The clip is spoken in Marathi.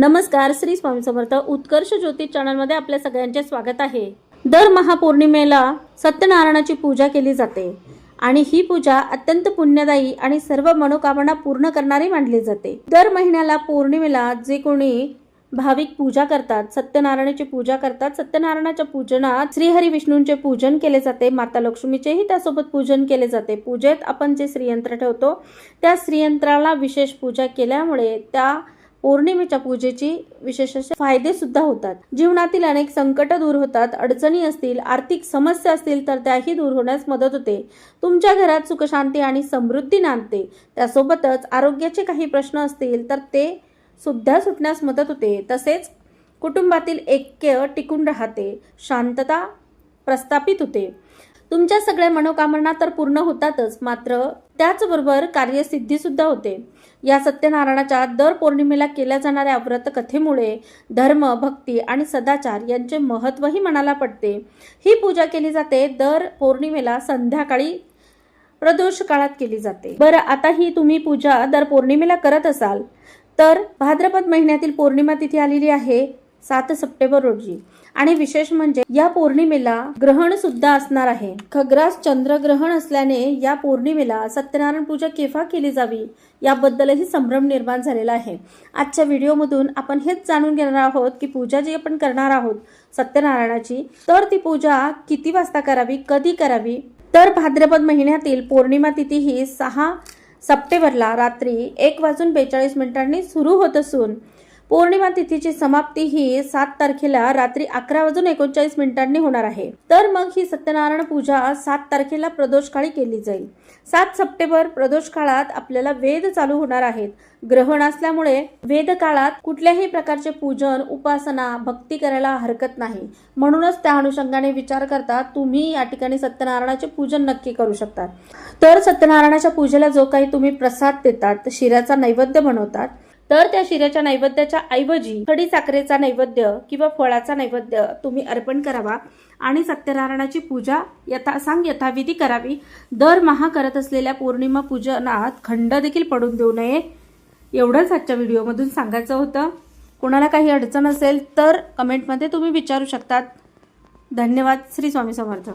नमस्कार श्री स्वामी समर्थ उत्कर्ष ज्योतिष चॅनलमध्ये आपल्या सगळ्यांचे स्वागत आहे. दर महापौर्णिमेला सत्यनारायणाची पूजा केली जाते आणि ही पूजा अत्यंत पुण्यदायी आणि सर्व मनोकामना पूर्ण करणारी मानली जाते. दर महिन्याला पौर्णिमेला जे कोणी भाविक पूजा करतात सत्यनारायणाची पूजा करतात सत्यनारायणाच्या पूजनात श्रीहरी विष्णूंचे पूजन केले जाते माता लक्ष्मीचेही त्यासोबत पूजन केले जाते. पूजेत आपण जे श्रीयंत्र ठेवतो त्या श्रीयंत्राला विशेष पूजा केल्यामुळे त्या पौर्णिमेच्या पूजेची विशेष फायदे सुद्धा होतात. जीवनातील अनेक संकट दूर होतात अडचणी असतील आर्थिक समस्या असतील तर त्याही दूर होण्यास मदत होते. तुमच्या घरात सुखशांती आणि समृद्धी नांदते. त्यासोबतच आरोग्याचे काही प्रश्न असतील तर ते सुद्धा सुटण्यास मदत होते. तसेच कुटुंबातील ऐक्य टिकून राहते. शांतता प्रस्थापित होते. तुमच्या सगळ्या मनोकामना तर पूर्ण होतातच मात्र त्याचबरोबर कार्यसिद्धी सुद्धा होते. या सत्यनारायणाच्या दर पौर्णिमेला केल्या जाणाऱ्या व्रत कथेमुळे धर्म भक्ती आणि सदाचार यांचे महत्त्वही मनाला पडते. ही पूजा केली जाते दर पौर्णिमेला संध्याकाळी प्रदोष काळात केली जाते. बरं आता ही तुम्ही पूजा दर पौर्णिमेला करत असाल तर भाद्रपद महिन्यातील पौर्णिमा तिथी आलेली आहे. सात सप्टेंबर रोजी. आणि विशेष म्हणजे या पौर्णिमेला ग्रहण सुद्धा असणार आहे. खग्रास चंद्रग्रहण असल्याने या पौर्णिमेला सत्यनारायण पूजा केव्हा केली जावी याबद्दलही संभ्रम निर्माण झालेला आहे. आजच्या व्हिडिओमधून आपण हेच जाणून घेणार आहोत की पूजा जी आपण करणार आहोत सत्यनारायणाची तर ती पूजा किती वाजता करावी कधी करावी? तर भाद्रपद महिन्यातील पौर्णिमा तिथी ही सहा सप्टेंबरला रात्री एक वाजून बेचाळीस मिनिटांनी सुरू होत असून पौर्णिमा तिथीची समाप्ती ही सात तारखेला रात्री अकरा वाजून एकोणचाळीस मिनिटांनी होणार आहे. तर मग ही सत्यनारायण पूजा सात तारखेला प्रदोष काळी केली जाईल. सात सप्टेंबर प्रदोष काळात आपल्याला वेद चालू होणार आहेत. ग्रहण असल्यामुळे वेद काळात कुठल्याही प्रकारचे पूजन उपासना भक्ती करायला हरकत नाही. म्हणूनच त्या अनुषंगाने विचार करता तुम्ही या ठिकाणी सत्यनारायणाचे पूजन नक्की करू शकतात तर सत्यनारायणाच्या पूजेला जो काही तुम्ही प्रसाद देतात शिऱ्याचा नैवेद्य बनवतात तर त्या शिऱ्याच्या नैवेद्याच्या ऐवजी खडी साखरेचा नैवेद्य किंवा फळाचा नैवेद्य तुम्ही अर्पण करावा. आणि सत्यनारायणाची पूजा यथा सांग यथाविधी करावी. दर महा करत असलेल्या पौर्णिमा पूजनात खंड देखील पडून देऊ नये. एवढंच आजच्या व्हिडिओमधून सांगायचं होतं. कोणाला काही अडचण असेल तर कमेंटमध्ये तुम्ही विचारू शकतात. धन्यवाद. श्री स्वामी समर्थ.